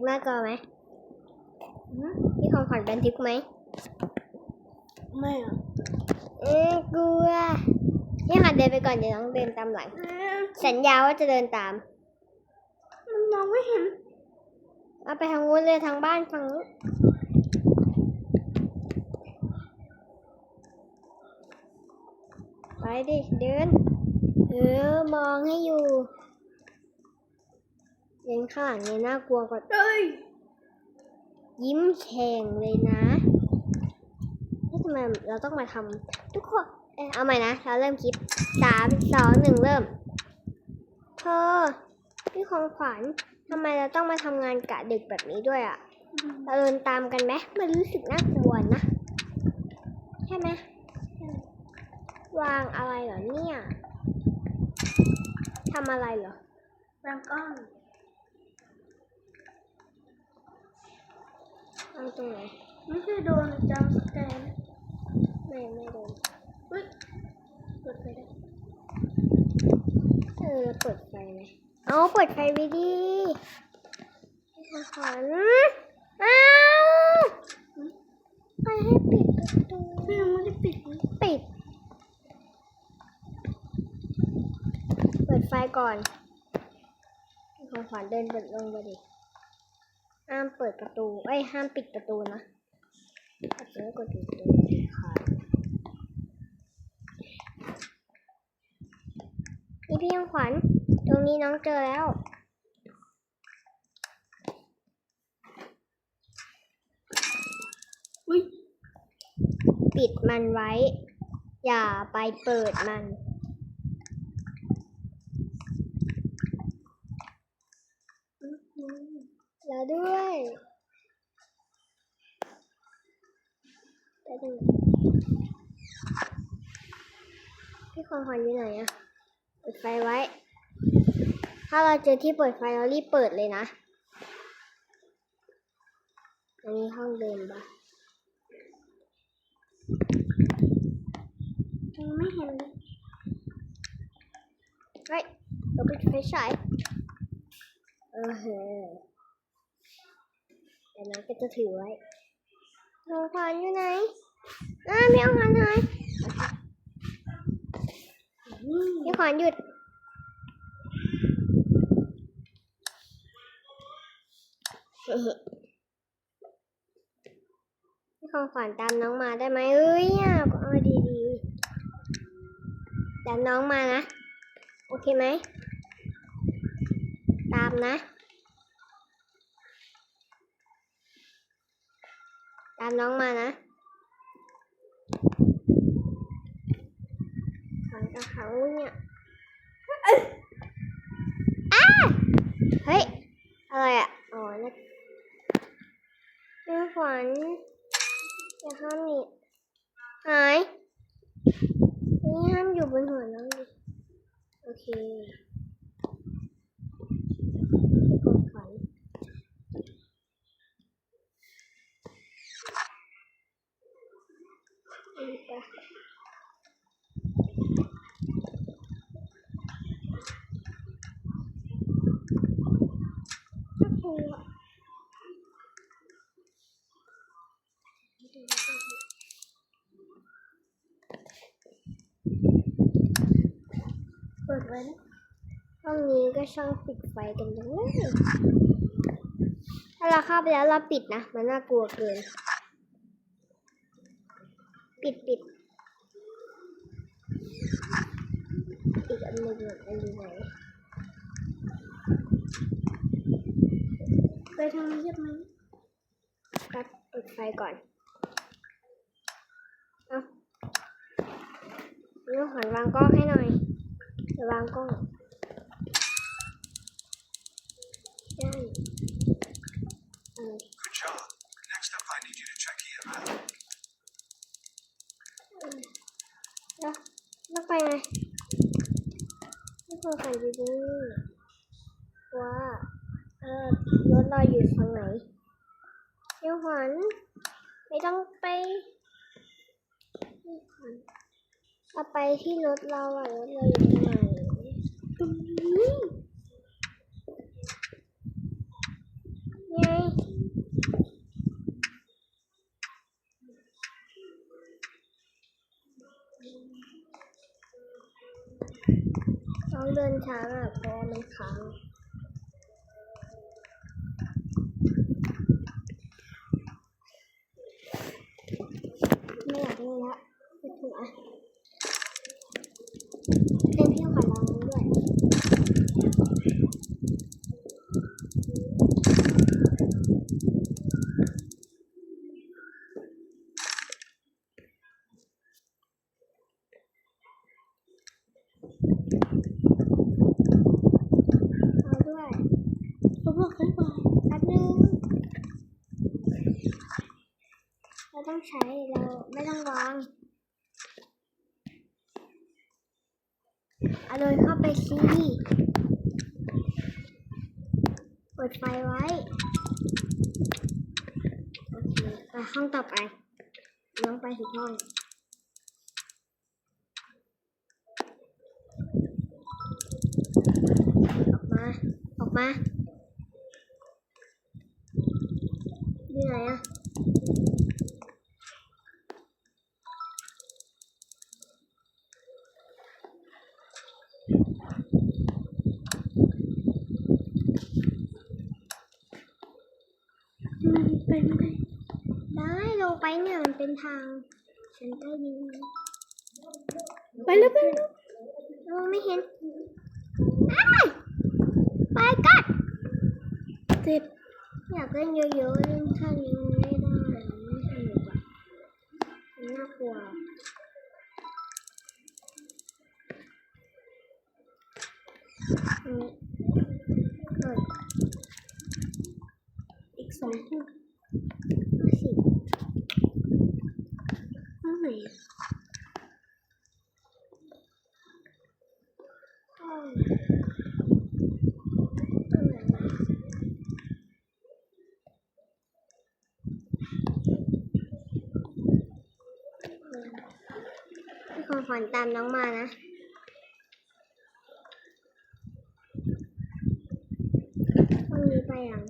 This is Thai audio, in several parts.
น่ากลัวไหมพี่ของขวัญบันทึกไหม ไม่อะเออกลัวพี่ขวัญเดินไปก่อนเดี๋ยวน้องเดินตามหลัง สัญญาว่าจะเดินตาม มันมองไม่เห็น เอาไปทางนู้นเลยทางบ้านฝั่งนู้นไปดิ เดิน เออ มองให้อยู่ เดินข้างหลังเนี่ยน่ากลัวกว่าเฮ้ยยิ้มแฉ่งเลยนะนี่ทำไมเราต้องมาทำทุกคนเอ้ยเอาใหม่นะ เราเริ่มคลิปสามสองหนึ่งเริ่ม เธอพี่ของขวัญทำไมเราต้องมาทำงานกะดึกแบบนี้ด้วยอะ่ะเราเดินตามกันไหมมันรู้สึกน่ากลัวนะ ใช่ไหมวางอะไรเหรอเนี่ยทำอะไรเหรอวางกล้อง วางตรงไหนไม่ใช่โดนจำสแกนไม่ไม่โดนอุ้ยกดไปได้เออเปิดไฟไหมเอาเปิดไฟไปดิพี่ของขวัญอ้าวไปให้ปิดประตูพี่ยังไม่ได้ปิดเลยปิด เปิดไฟก่อนพี่ของขวัญเดินเปิดลงไปดิ ห้ามเปิดประตู เอ้ย ห้ามปิดประตูนะอาจจะไม่กดปิดประตูค่ะนี่พี่ยังขวัญ ตรงนี้น้องเจอแล้ว ปิดมันไว้ อย่าไปเปิดมัน แล้ว ด้วย ไปดูพี่ของขวัญอยู่ไหนอะเปิดไฟไว้ ถ้าเราเจอที่เปิดไฟเรารีบเปิดเลยนะอันนี้ห้องเดิมปะยังไม่เห็นเลยเฮ้ยเราปิดไฟฉายเออเฮ้ เดี๋ยวน้องก็จะถือไว้ของขวัญอยู่ไหนอ้าพี่ของขวัญหายอืมพี่ขวัญหยุดพี่ของขวัญตามน้องมาได้ไหมเอ้ยอะเอาดีๆตามน้องมานะ โอเคไหม ตามนะ ตามน้องมานะขวัญกับเขาเนี่ยอ้าเฮ้ย อะไรอะ อ๋อนะพี่ขวัญอย่าห้ามนี่หายนี่ห้ามอยู่บนหัวน้องดิ โอเคพี่ของขวัญนี่ปะน่ากลัว เปิด ไว้นะห้องนี้ก็ช่างปิดไฟกันจังเลยถ้าเราเข้าไปแล้วเราปิดนะ มันน่ากลัวเกิน ปิดปิดอีกอันหนึ่งอันอยู่ไหนไปทางนี้ใช่ไหมก็ปิดไฟก่อนเอาลูกหันวางกล้องให้หน่อย เดี๋ยวางกล้องได้เออ Good job. Next up, I need you to check EMF. แล้วแล้วไปไงไม่ควรใส่ดีๆว่าเออรถเราอยู่ฝั่งไหนเดี๋ยวขวัญไม่ต้องไปเดี๋ยวขวัญเราไปที่รถเราอะรถเราอยู่ตรงไหน ตรงนี้ไงน้องเดินช้าอะเพราะมันค้างไม่อยากเล่นละไปถึงอะเล่นพี่ขอลองด้วย เอาด้วย เขาบอกให้บอกแป๊บนึงเราต้องใช้เราไม่ต้องวางเอาเลยเข้าไปสิเปิดไฟไว้ โอเค ไปห้องต่อไปน้องไปถึงห้องออกมา ออกมาอยู่ไหนอะ มันเป็นไงได้ลงไปเนี่ยมันเป็นทางฉันใต้ดินไปแล้วไปแล้วเราไม่เห็นอ้ายไปกัดเจ็บอยากเล่นเยอะๆเล่นแค่นี้มันไม่ได้ไม่สนุกอะน่ากลัวอันนี้หน่อยอีกสองห้อง ห้าสิบ ห้องไหนอะ ห้องตรงไหนวะพี่ ของขวัญตามน้องมานะห้องนี้ไปยัง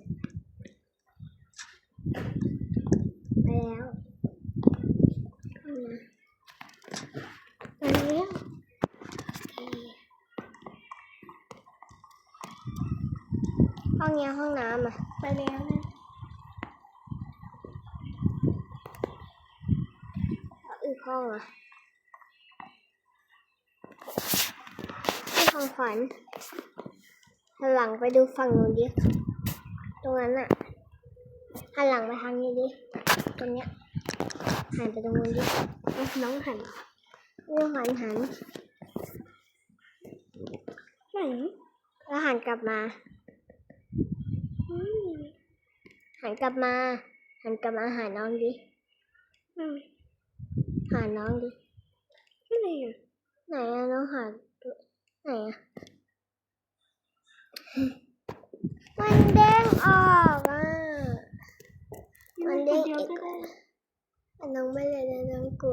ไปแล้วห้องไปแล้วห้องนี้ห้องน้ำอะ ไปแล้วนะอีกห้องอะ ที่ของขวัญหันหลังไปดูฝั่งนู้นดิ ตรงนั้นอะหันหลังไปทางนี้ดิ ตรงเนี้ย หันไปตรงนู้นดิ น้องหันเรื่องหันหันไหนแล้วหันกลับมา หันกลับมา หันกลับมาหาน้องดิ หาน้องดิที่ไหนอะไหนอะน้องหาตัว ไหนอะมันเด้งออกอะ มันเด้งเดียวอีกก็ได้แต่น้องไม่เลยนะน้องกลัว